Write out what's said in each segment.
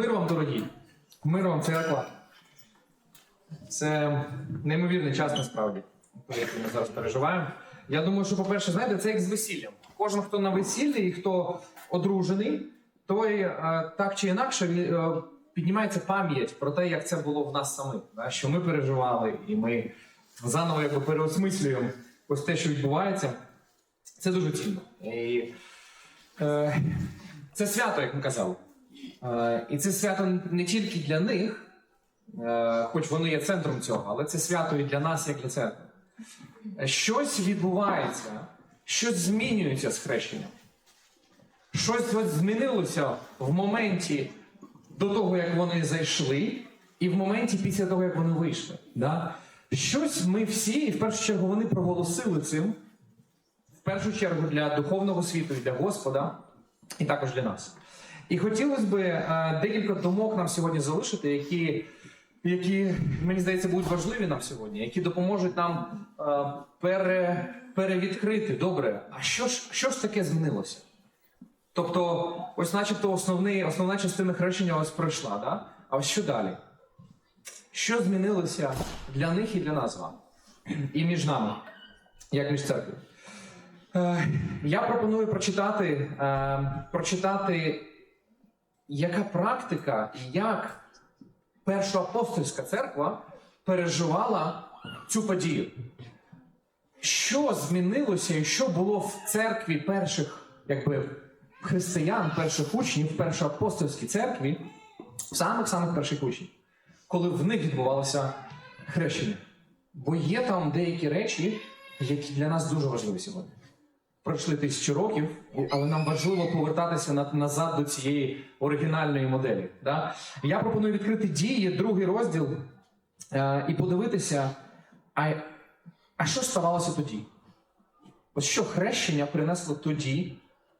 Мир вам, дорогі! Мир вам, церква. Це неймовірний час насправді, який ми зараз переживаємо. Я думаю, що, по-перше, знаєте, це як з весіллям. Кожен, хто на весіллі і хто одружений, той е, так чи інакше е, піднімається пам'ять про те, як це було в нас самих, що ми переживали, і ми заново якби переосмислюємо ось те, що відбувається. Це дуже цінно. І, е, це свято, як ми казали. Е, і це свято не тільки для них, е, хоч вони є центром цього, але це свято і для нас, як для церкви. Щось відбувається, щось змінюється з хрещенням. Щось ось змінилося в моменті до того, як вони зайшли, і в моменті після того, як вони вийшли. Да? Щось ми всі, і в першу чергу вони проголосили цим, в першу чергу для духовного світу і для Господа, і також для нас. І хотілося б е, декілька думок нам сьогодні залишити, які, які, мені здається, будуть важливі нам сьогодні, які допоможуть нам е, пере, перевідкрити добре, а що ж, що ж таке змінилося? Тобто, ось начебто основний, основна частина хрещення ось пройшла, да? а ось що далі? Що змінилося для них і для нас з вами? І між нами, як між церквою? Е, Я пропоную прочитати, прочитати, яка практика як першоапостольська церква переживала цю подію. Що змінилося і що було в церкві перших якби, християн, перших учнів, першоапостольській церкві, самих-самих перших учнів, коли в них відбувалося хрещення? Бо є там деякі речі, які для нас дуже важливі сьогодні пройшли тисячі років, але нам важливо повертатися на- назад до цієї оригінальної моделі. Да? Я пропоную відкрити дії, другий розділ, е, і подивитися, а, а що ставалося тоді? Ось що хрещення принесло тоді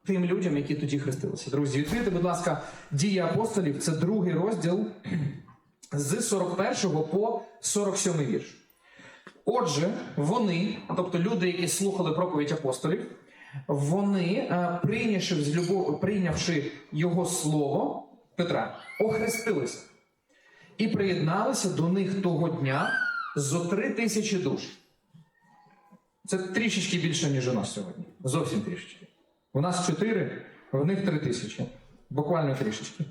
тим людям, які тоді хрестилися. Друзі, відкрийте, будь ласка, дії апостолів, це другий розділ з 41 по 47 вірш. Отже, вони, тобто люди, які слухали проповідь апостолів, вони, е, прийнявши, прийнявши його слово Петра, охрестилися і приєдналися до них того дня зо три тисячі душ. Це трішечки більше, ніж у нас сьогодні. Зовсім трішечки. У нас чотири, в них три тисячі. Буквально трішечки.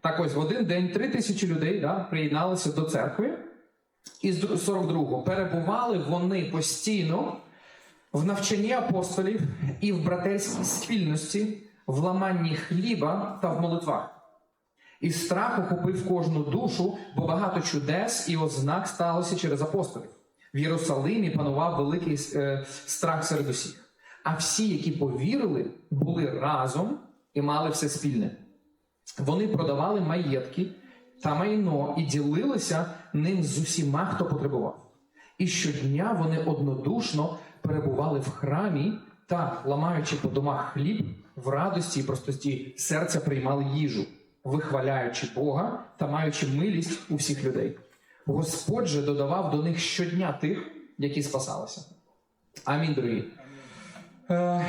Так ось в один день три тисячі людей да, приєдналися до церкви. І з 42-го перебували вони постійно в навчанні апостолів і в братерській спільності, в ламанні хліба та в молитвах. І страх охопив кожну душу, бо багато чудес і ознак сталося через апостолів. В Єрусалимі панував великий е, страх серед усіх. А всі, які повірили, були разом і мали все спільне. Вони продавали маєтки та майно і ділилися ним з усіма, хто потребував. І щодня вони однодушно перебували в храмі та, ламаючи по домах хліб, в радості і простоті серця приймали їжу, вихваляючи Бога та маючи милість у всіх людей. Господь же додавав до них щодня тих, які спасалися. Амінь, дорогі. Е,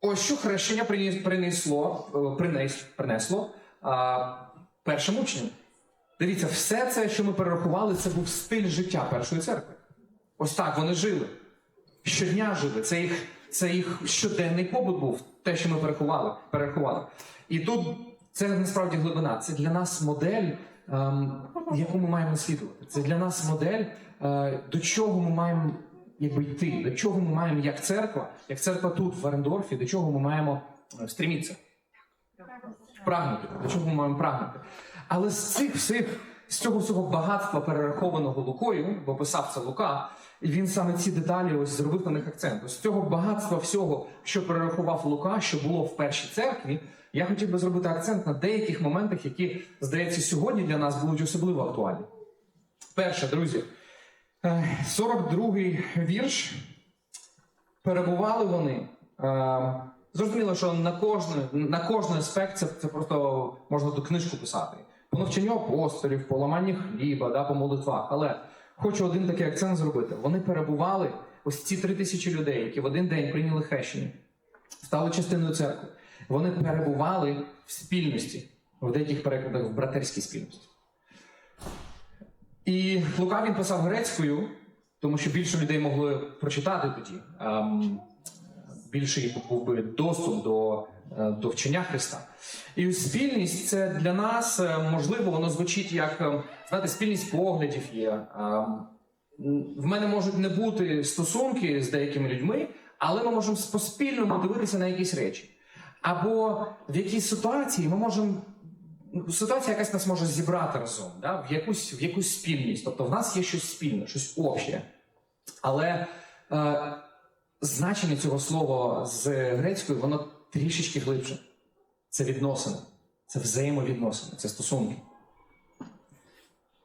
Ось що хрещення принесло, е, принес, принесло першим учням. Дивіться, все це, що ми перерахували, це був стиль життя першої церкви. Ось так вони жили. Щодня жили. Це їх, це їх щоденний побут був, те, що ми перерахували. перерахували. І тут це насправді глибина. Це для нас модель, ем, яку ми маємо наслідувати. Це для нас модель, е, до чого ми маємо якби, йти, до чого ми маємо як церква, як церква тут, в Орендорфі, до чого ми маємо е, стрімітися. Прагнути, до чого ми маємо прагнути. Але з цих всіх, з цього всього багатства, перерахованого Лукою, бо писав це Лука, він саме ці деталі ось зробив на них акцент. З цього багатства всього, що перерахував Лука, що було в першій церкві, я хотів би зробити акцент на деяких моментах, які, здається, сьогодні для нас будуть особливо актуальні. Перше, друзі, е, 42-й вірш. Перебували вони. Е, Зрозуміло, що на кожний, на кожний аспект це, це просто можна ту книжку писати. По навчанню апостолів, по ламанні хліба, да, по молитвах. Але хочу один такий акцент зробити. Вони перебували, ось ці три тисячі людей, які в один день прийняли хрещення, стали частиною церкви. Вони перебували в спільності. в деяких перекладах в братерській спільності. І Лука він писав грецькою, тому що більше людей могли прочитати тоді. Більше їх був би доступ до, е, до вчення Христа. І спільність це для нас е, можливо, воно звучить як е, знаєте, спільність поглядів є. В мене можуть не бути стосунки з деякими людьми, але ми можемо по-спільному дивитися на якісь речі. Або в якійсь ситуації ми можемо. Ситуація якась нас може зібрати разом, да? в, якусь, в якусь спільність. Тобто в нас є щось спільне, щось обще. Але е, значення цього слова з грецької, воно трішечки глибше. Це відносини, це взаємовідносини, це стосунки.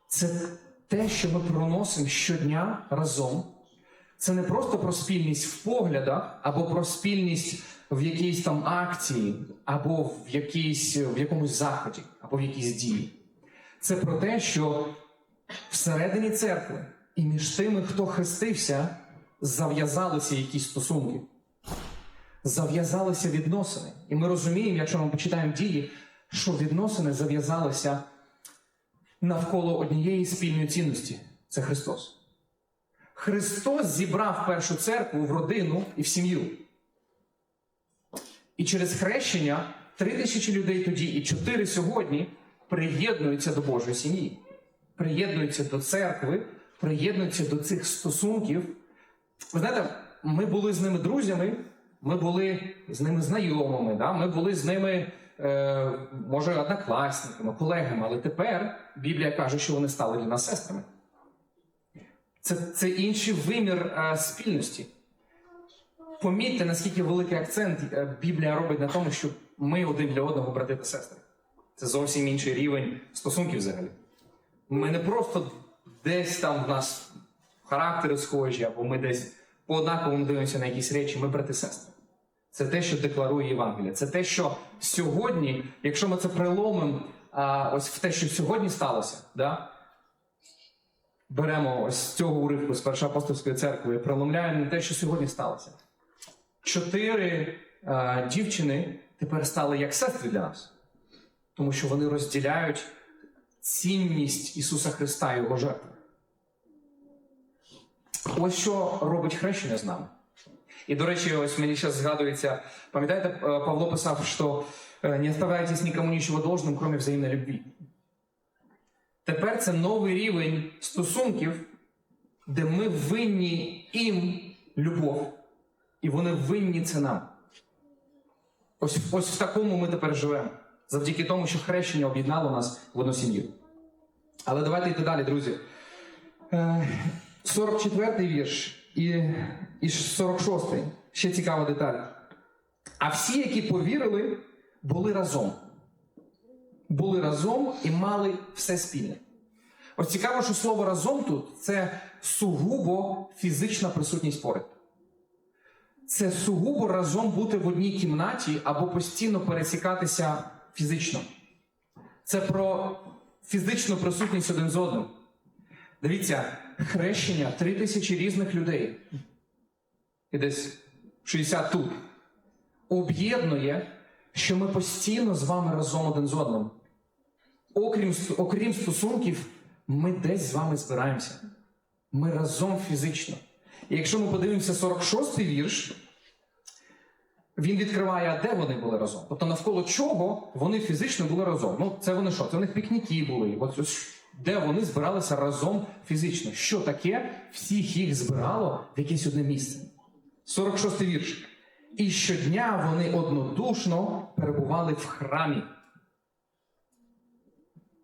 Це те, що ми проносимо щодня разом. Це не просто про спільність в поглядах, або про спільність в якійсь там акції, або в, якійсь, в якомусь заході, або в якійсь дії. Це про те, що всередині церкви і між тими, хто хрестився, зав'язалися якісь стосунки, зав'язалися відносини. І ми розуміємо, якщо ми почитаємо дії, що відносини зав'язалися навколо однієї спільної цінності це Христос. Христос зібрав першу церкву в родину і в сім'ю. І через хрещення три тисячі людей тоді і чотири сьогодні приєднуються до Божої сім'ї, приєднуються до церкви, приєднуються до цих стосунків. Ви знаєте, ми були з ними друзями, ми були з ними знайомими, да? ми були з ними, е, може, однокласниками, колегами, але тепер Біблія каже, що вони стали для нас сестрами. Це, це інший вимір е, спільності. Помітьте, наскільки великий акцент е, Біблія робить на тому, що ми один для одного брати та сестри. Це зовсім інший рівень стосунків взагалі. Ми не просто десь там в нас характери схожі, або ми десь по однаковому дивимося на якісь речі, ми брати сестри. Це те, що декларує Євангелія. Це те, що сьогодні, якщо ми це приломимо ось в те, що сьогодні сталося, да? беремо ось з цього уривку з Першої апостольської церкви і преломляємо на те, що сьогодні сталося. Чотири е, дівчини тепер стали як сестри для нас, тому що вони розділяють цінність Ісуса Христа Його жертви. Ось що робить хрещення з нами. І, до речі, ось мені зараз згадується, пам'ятаєте, е, Павло писав, що е, не оставайтесь нікому нічого должним, крім взаємної любві. Тепер це новий рівень стосунків, де ми винні їм любов, і вони винні це нам. Ось, ось в такому ми тепер живемо. Завдяки тому, що хрещення об'єднало нас в одну сім'ю. Але давайте йти далі, друзі. Е, 44-й вірш і, і 46-й. Ще цікава деталь. А всі, які повірили, були разом були разом і мали все спільне. Ось цікаво, що слово разом тут це сугубо фізична присутність поряд. Це сугубо разом бути в одній кімнаті або постійно пересікатися фізично. Це про фізичну присутність один з одним. Дивіться, хрещення три тисячі різних людей. І десь 60 тут. Об'єднує що ми постійно з вами разом один з одним. Окрім, окрім стосунків, ми десь з вами збираємося. Ми разом фізично. І якщо ми подивимося 46-й вірш, він відкриває, де вони були разом. Тобто навколо чого вони фізично були разом. Ну, це вони що? Це у них пікніки були. Ось де вони збиралися разом фізично. Що таке всіх їх збирало в якесь одне місце? 46-й вірш. І щодня вони однодушно перебували в храмі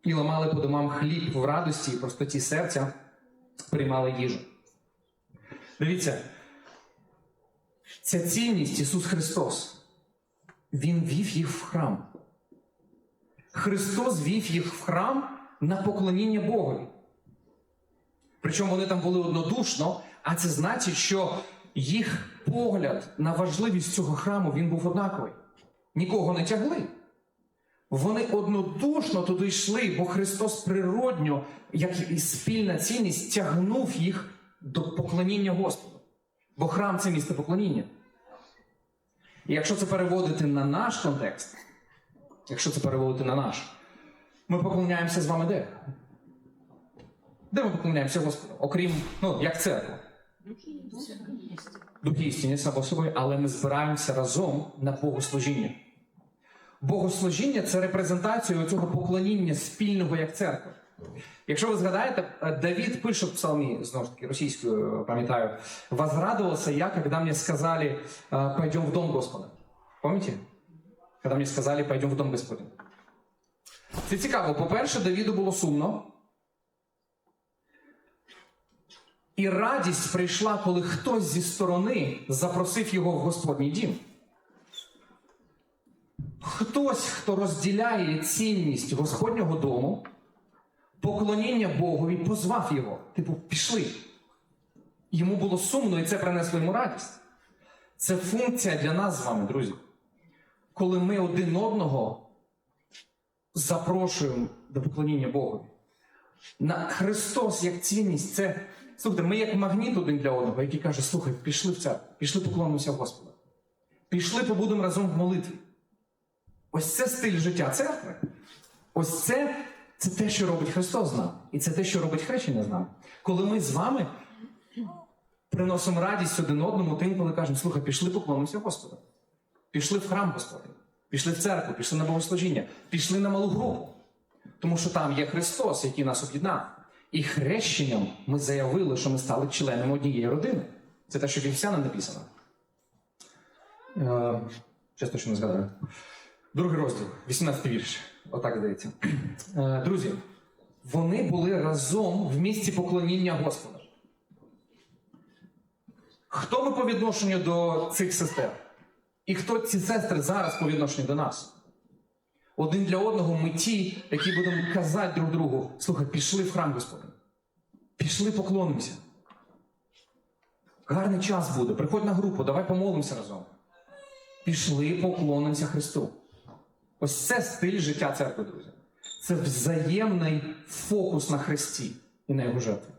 і ламали по домам хліб в радості і простоті серця, приймали їжу. Дивіться, ця цінність Ісус Христос, Він вів їх в храм. Христос вів їх в храм на поклоніння Богові. Причому вони там були однодушно, а це значить, що їх погляд на важливість цього храму він був однаковий. Нікого не тягли. Вони однодушно туди йшли, бо Христос природньо, як і спільна цінність, тягнув їх до поклоніння Господу. Бо храм це місце поклоніння. І якщо це переводити на наш контекст, якщо це переводити на наш, Ми поклоняємося з вами де? Де ми поклоняємося Господу? Окрім, ну, як церква. Духі істині само собою, але ми збираємося разом на богослужіння. Богослужіння це репрезентація цього поклоніння спільного як церкви. Якщо ви згадаєте, е, Давід пише в псалмі, знову ж таки, російською, е, пам'ятаю, «Возрадовался я, когда мне сказали, э, пойдем в дом Господа. Помните? Когда мне сказали, пойдем в дом Господень. Це цікаво. По-перше, Давіду було сумно. І радість прийшла, коли хтось зі сторони запросив його в Господній дім. Хтось, хто розділяє цінність Господнього дому, поклоніння Богові, позвав його. Типу, пішли. Йому було сумно, і це принесло йому радість. Це функція для нас з вами, друзі. Коли ми один одного запрошуємо до поклоніння Богові. На Христос як цінність, це слухайте, ми як магніт один для одного, який каже: слухай, пішли в церкву, пішли поклонимося Господу. Пішли, побудемо разом в молитві. Ось це стиль життя церкви. Ось це, це те, що робить Христос з нами. І це те, що робить хрещення з нами. Коли ми з вами приносимо радість один одному, тим, коли кажемо, слухай, пішли поклонимося Господу. Пішли в храм Господень, пішли в церкву, пішли на богослужіння, пішли на малу групу. Тому що там є Христос, який нас об'єднав. І хрещенням ми заявили, що ми стали членами однієї родини. Це те, що в Ефесянам написано. Е, Чесно, що не згадаю. Другий розділ, 18 вірш. Отак здається. Е, Друзі, вони були разом в місці поклоніння Господа. Хто ми по відношенню до цих сестер? І хто ці сестри зараз по відношенню до нас? Один для одного ми ті, які будемо казати друг другу: слухай, пішли в храм Господи. Пішли поклонимося. Гарний час буде. Приходь на групу, давай помолимося разом. Пішли поклонимося Христу. Ось це стиль життя церкви, друзі. Це взаємний фокус на Христі і на його жертві.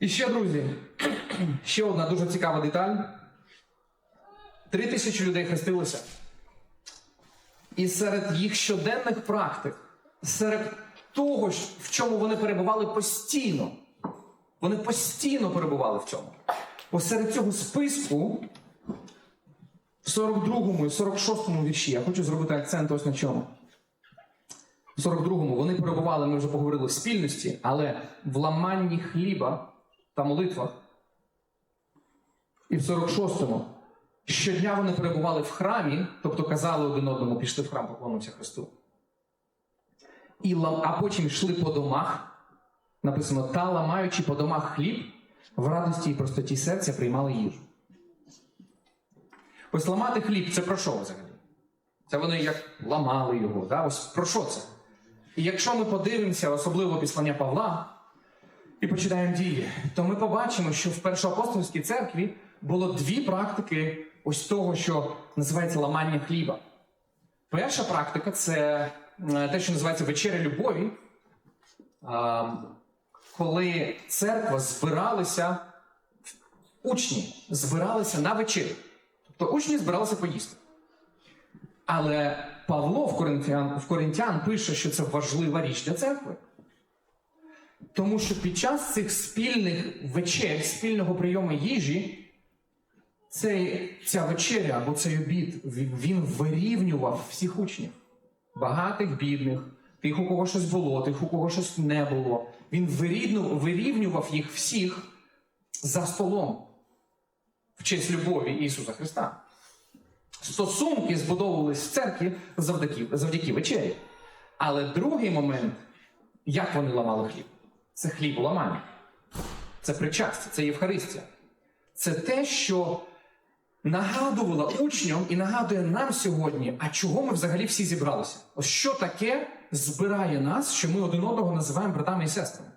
І ще, друзі, ще одна дуже цікава деталь. Три тисячі людей хрестилося. І серед їх щоденних практик, серед того, в чому вони перебували постійно, вони постійно перебували в цьому. Посеред цього списку, в 42 і 46 вірші, я хочу зробити акцент ось на чому. В 42-му вони перебували, ми вже поговорили в спільності, але в ламанні хліба та молитвах. І в 46-му щодня вони перебували в храмі, тобто казали один одному, пішли в храм, поклонився Христу. І, а потім йшли по домах, написано, та ламаючи по домах хліб, в радості і простоті серця приймали їжу. Ось ламати хліб це про що взагалі? Це вони як ламали його. Да? Ось про що це? І якщо ми подивимося, особливо післання Павла, і почитаємо дії, то ми побачимо, що в першоапостольській церкві було дві практики ось того, що називається ламання хліба. Перша практика це те, що називається вечеря любові, коли церква збиралася, учні збиралися на вечерю. Тобто учні збиралися поїсти. Але Павло в Коринтян, в Коринтян пише, що це важлива річ для церкви. Тому що під час цих спільних вечер, спільного прийому їжі, цей, ця вечеря або цей обід, він, вирівнював всіх учнів. Багатих, бідних, тих, у кого щось було, тих, у кого щось не було. Він вирівнював, їх всіх за столом в честь любові Ісуса Христа. Стосунки збудовувались в церкві завдяки, завдяки вечері. Але другий момент, як вони ламали хліб, це хліболамання. Це причастя, це Євхаристія. Це те, що нагадувало учням і нагадує нам сьогодні, а чого ми взагалі всі зібралися? Ось що таке збирає нас, що ми один одного називаємо братами і сестрами?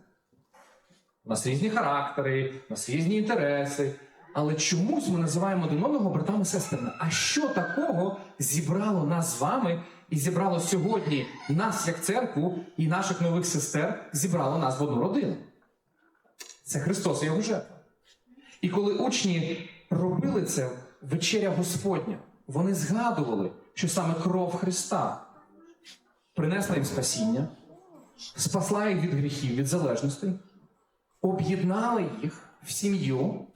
У нас різні характери, у нас різні інтереси. Але чомусь ми називаємо один одного братами і сестрами. А що такого зібрало нас з вами і зібрало сьогодні нас як церкву і наших нових сестер, зібрало нас в одну родину? Це Христос і його жертва. І коли учні робили це вечеря Господня, вони згадували, що саме кров Христа принесла їм спасіння, спасла їх від гріхів, від залежностей, об'єднала їх в сім'ю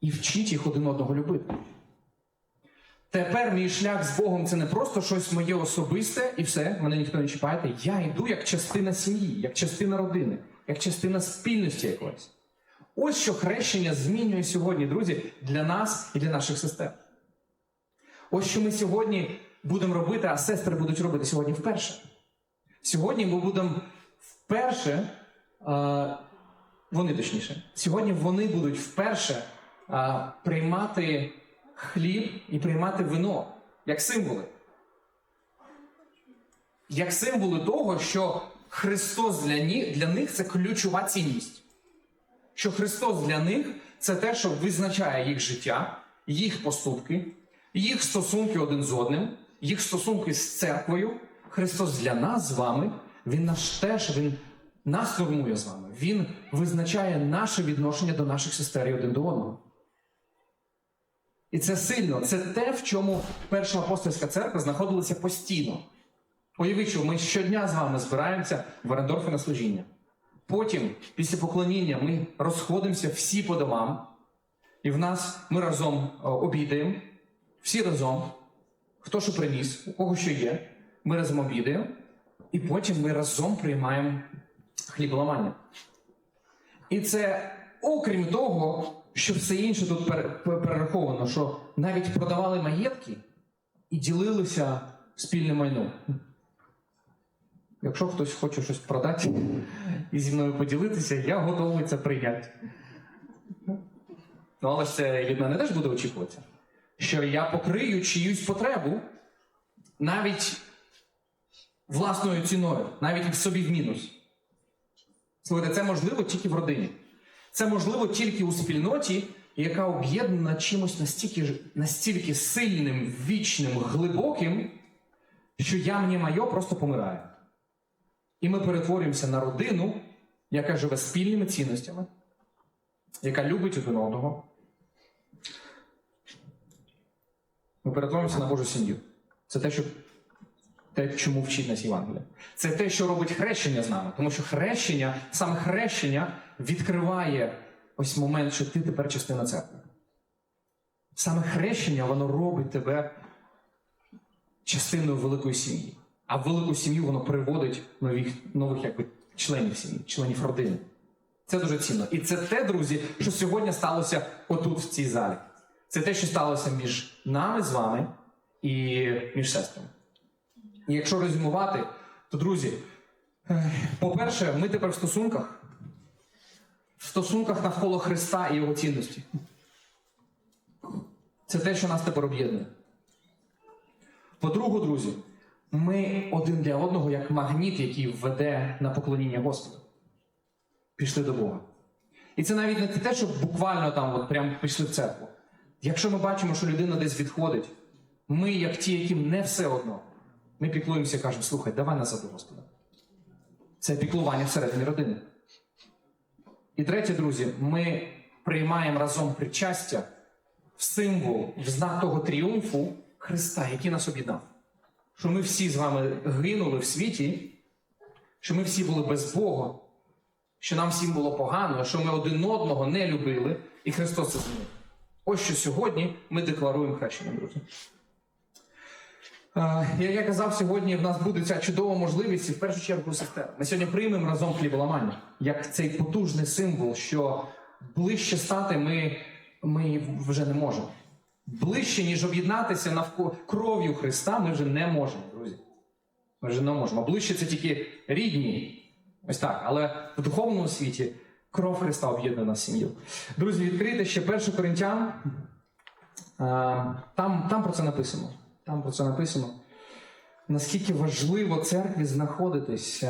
і вчить їх один одного любити. Тепер мій шлях з Богом це не просто щось моє особисте і все, мене ніхто не чіпає. Я йду як частина сім'ї, як частина родини, як частина спільності якоїсь. Ось що хрещення змінює сьогодні, друзі, для нас і для наших сестер. Ось що ми сьогодні будемо робити, а сестри будуть робити сьогодні вперше. Сьогодні ми будемо вперше, вони точніше, сьогодні вони будуть вперше приймати хліб і приймати вино як символи. Як символи того, що Христос для них це ключова цінність. Що Христос для них це те, що визначає їх життя, їх поступки, їх стосунки один з одним, їх стосунки з церквою. Христос для нас з вами, Він наш теж, Він нас нормує з вами. Він визначає наше відношення до наших сестер і один до одного. І це сильно, це те, в чому перша апостольська церква знаходилася постійно. Уявіть, що ми щодня з вами збираємося в Орендорфі на служіння. Потім, після поклоніння, ми розходимося всі по домам, і в нас ми разом е, обідаємо, всі разом, хто що приніс, у кого що є, ми разом обідаємо, і потім ми разом приймаємо хліболамання. І це окрім того, що все інше тут перераховано, що навіть продавали маєтки і ділилися спільним майном. Якщо хтось хоче щось продати і зі мною поділитися, я готовий це прийняти. Ну, але ж це від мене теж буде очікуватися, що я покрию чиюсь потребу навіть власною ціною, навіть в собі в мінус. Слухайте, це можливо тільки в родині. Це можливо тільки у спільноті, яка об'єднана чимось настільки, настільки сильним, вічним, глибоким, що я мені майо просто помираю. І ми перетворюємося на родину, яка живе спільними цінностями, яка любить один одного. Ми перетворюємося на Божу сім'ю. Це те, що те, чому вчить нас Євангелія. Це те, що робить хрещення з нами. Тому що хрещення, саме хрещення відкриває ось момент, що ти тепер частина церкви. Саме хрещення, воно робить тебе частиною великої сім'ї. А в велику сім'ю воно приводить нових, нових якби, членів сім'ї, членів родини. Це дуже цінно. І це те, друзі, що сьогодні сталося отут, в цій залі. Це те, що сталося між нами з вами і між сестрами. І якщо резюмувати, то, друзі, по-перше, ми тепер в стосунках, в стосунках навколо Христа і Його цінності. Це те, що нас тепер об'єднує. По-друге, друзі, ми один для одного як магніт, який веде на поклоніння Господу. Пішли до Бога. І це навіть не те, що буквально там от прям пішли в церкву. Якщо ми бачимо, що людина десь відходить, ми, як ті, яким не все одно, ми піклуємося і кажемо, слухай, давай назад до Господа. Це піклування всередині родини. І третє, друзі, ми приймаємо разом причастя в символ, в знак того тріумфу Христа, який нас об'єднав. Що ми всі з вами гинули в світі, що ми всі були без Бога, що нам всім було погано, що ми один одного не любили, і Христос це змінив. Ось що сьогодні ми декларуємо хрещення, друзі. Е, Як я казав, сьогодні в нас буде ця чудова можливість, і в першу чергу сестер. Ми сьогодні приймемо разом хліболамання, як цей потужний символ, що ближче стати ми, ми вже не можемо. Ближче, ніж об'єднатися навколо кров'ю Христа, ми вже не можемо, друзі. Ми вже не можемо. Ближче це тільки рідні. Ось так. Але в духовному світі кров Христа об'єднує нас сім'ю. Друзі, відкрийте ще 1 Коринтян. Там, там про це написано. Там про це написано. Наскільки важливо церкві знаходитись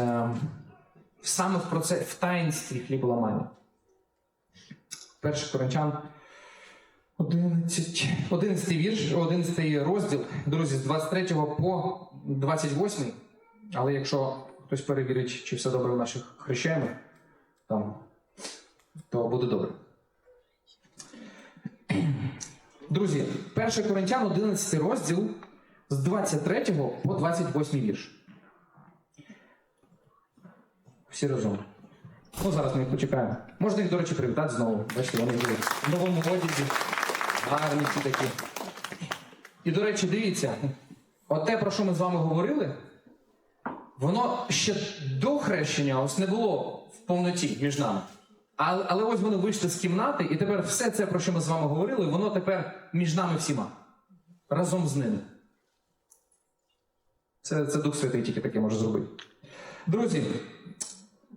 саме в, проце, в таїнстві хліболамання. 1 Коринтян 11, 11 вірш, 11 розділ, друзі, з 23 по 28. Але якщо хтось перевірить, чи все добре в наших хрещаємо, там, то буде добре. Друзі, 1 Коринтян 11 розділ з 23 по 28 вірш. Всі разом. Ну, зараз ми їх почекаємо. Можна їх, до речі, привітати знову. Бачите, вони будуть в новому одязі. Гарні всі такі. І, до речі, дивіться, от те, про що ми з вами говорили, воно ще до хрещення ось не було в повноті між нами. Але, але ось вони вийшли з кімнати, і тепер все це, про що ми з вами говорили, воно тепер між нами всіма. Разом з ними. Це, це Дух Святий тільки таке може зробити. Друзі,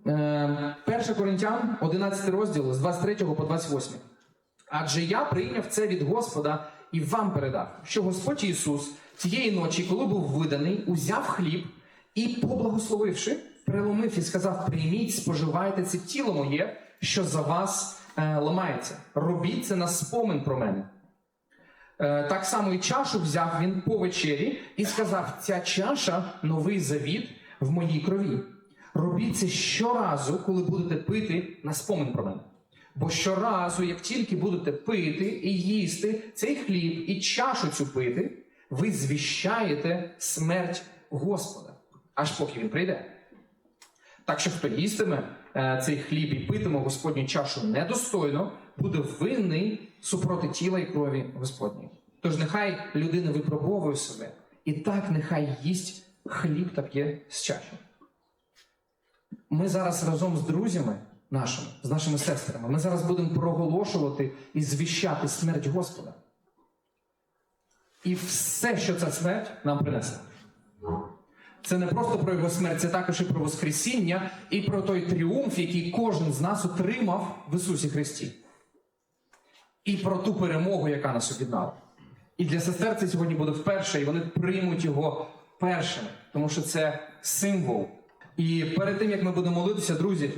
е, 1 Коринтян, 11 розділ з 23 по 28. Адже я прийняв це від Господа і вам передав, що Господь Ісус тієї ночі, коли був виданий, узяв хліб і, поблагословивши, переломив і сказав: Прийміть, споживайте це тіло моє, що за вас е, ламається. Робіть це на спомин про мене. Е, Так само і чашу взяв він по вечері і сказав: ця чаша новий завіт в моїй крові. Робіть це щоразу, коли будете пити на спомин про мене. Бо щоразу, як тільки будете пити і їсти цей хліб і чашу цю пити, ви звіщаєте смерть Господа, аж поки він прийде. Так що хто їстиме е, цей хліб і питиме Господню чашу недостойно, буде винний супроти тіла і крові Господньої. Тож нехай людина випробовує себе, і так нехай їсть хліб та п'є з чаші. Ми зараз разом з друзями нашими, з нашими сестрами, ми зараз будемо проголошувати і звіщати смерть Господа. І все, що ця смерть нам принесе. Це не просто про його смерть, це також і про Воскресіння, і про той тріумф, який кожен з нас отримав в Ісусі Христі. І про ту перемогу, яка нас об'єднала. І для сестер це сьогодні буде вперше, і вони приймуть його першими, тому що це символ. І перед тим, як ми будемо молитися, друзі,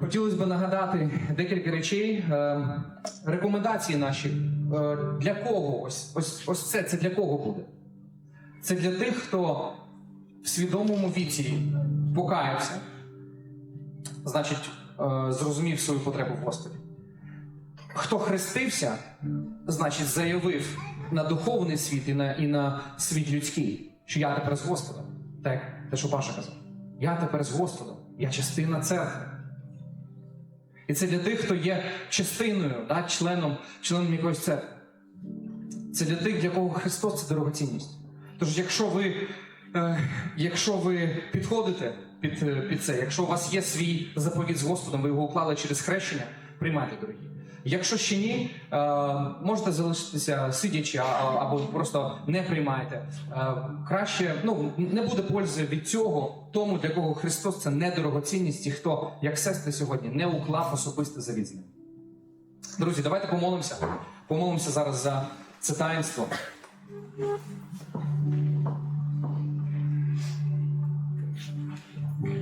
хотілося б нагадати декілька речей, е, рекомендації наші. Е, для кого ось, ось, ось це, це для кого буде? Це для тих, хто в свідомому віці покаявся, значить, е, зрозумів свою потребу в Господі. Хто хрестився, значить, заявив на духовний світ і на, і на світ людський, що я тепер з Господом. Так, те, що Паша казав. Я тепер з Господом, я частина церкви. І це для тих, хто є частиною, да, членом, членом якоїсь церкви. Це для тих, для кого Христос це дорогоцінність. Тож, якщо ви, е, якщо ви підходите під, е, під це, якщо у вас є свій заповіт з Господом, ви його уклали через хрещення, приймайте, дорогі. Якщо ще ні, е, можете залишитися сидячи, або просто не приймайте. Е, краще ну не буде пользи від цього тому, для кого Христос це недорогоцінність, і хто, як сестри сьогодні, не уклав особисте завіт. Друзі, давайте помолимося. Помолимося зараз за це таїнство.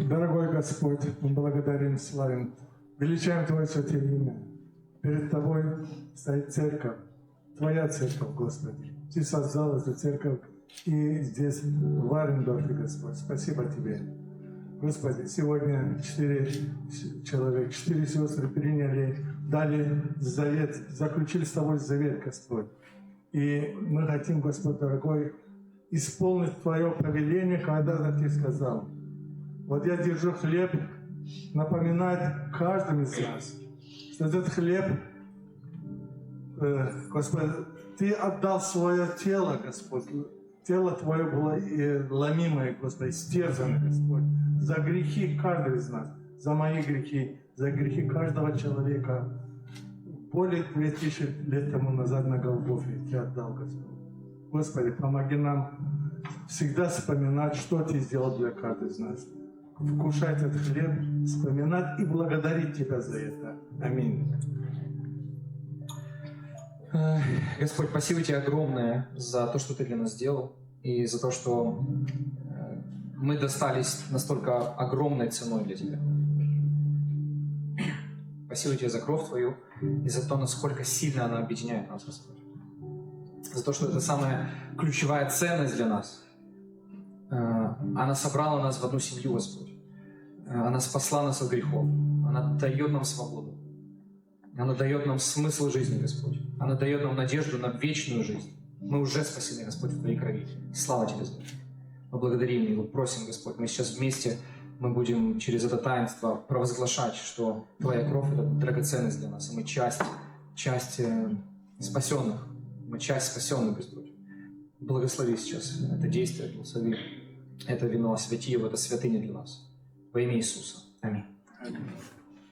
Дорогой Господь, мы благодарим, славим, величаем Твое святое имя. Перед Тобой стоит церковь, Твоя церковь, Господи. Ты создал эту церковь и здесь, в Арендорфе, Господь. Спасибо Тебе. Господи, сегодня четыре человека, четыре сестры приняли, дали завет, заключили с Тобой завет, Господь. И мы хотим, Господь дорогой, исполнить Твое повеление, когда Ты сказал. Вот я держу хлеб, напоминать каждому из нас, что этот хлеб, э, Господь, Ты отдал свое тело, Господь. Тело Твое было э, ломимое, Господь, истерзанное, Господь, за грехи каждого из нас, за мои грехи, за грехи каждого человека. Более 2000 лет тому назад на Голгофе Ты отдал, Господь. Господи, помоги нам всегда вспоминать, что Ты сделал для каждого из нас. Вкушать этот хлеб, вспоминать и благодарить Тебя за это. Аминь. Господь, спасибо тебе огромное за то, что ты для нас сделал, и за то, что э, мы достались настолько огромной ценой для тебя. Спасибо тебе за кровь твою и за то, насколько сильно она объединяет нас, Господь. За то, что это самая ключевая ценность для нас. Э, она собрала нас в одну семью, Господь. Э, она спасла нас от грехов. Она дает нам свободу. Она дает нам смысл жизни, Господь. Она дает нам надежду на вечную жизнь. Мы уже спасены, Господь, в Твоей крови. Слава Тебе, Господь. Мы благодарим Его, просим, Господь. Мы сейчас вместе, мы будем через это таинство провозглашать, что Твоя кровь — это драгоценность для нас. И мы часть, часть э, спасенных. Мы часть спасенных, Господь. Благослови сейчас это действие, благослови это вино святие, это святыня для нас. Во имя Иисуса. Аминь. Аминь.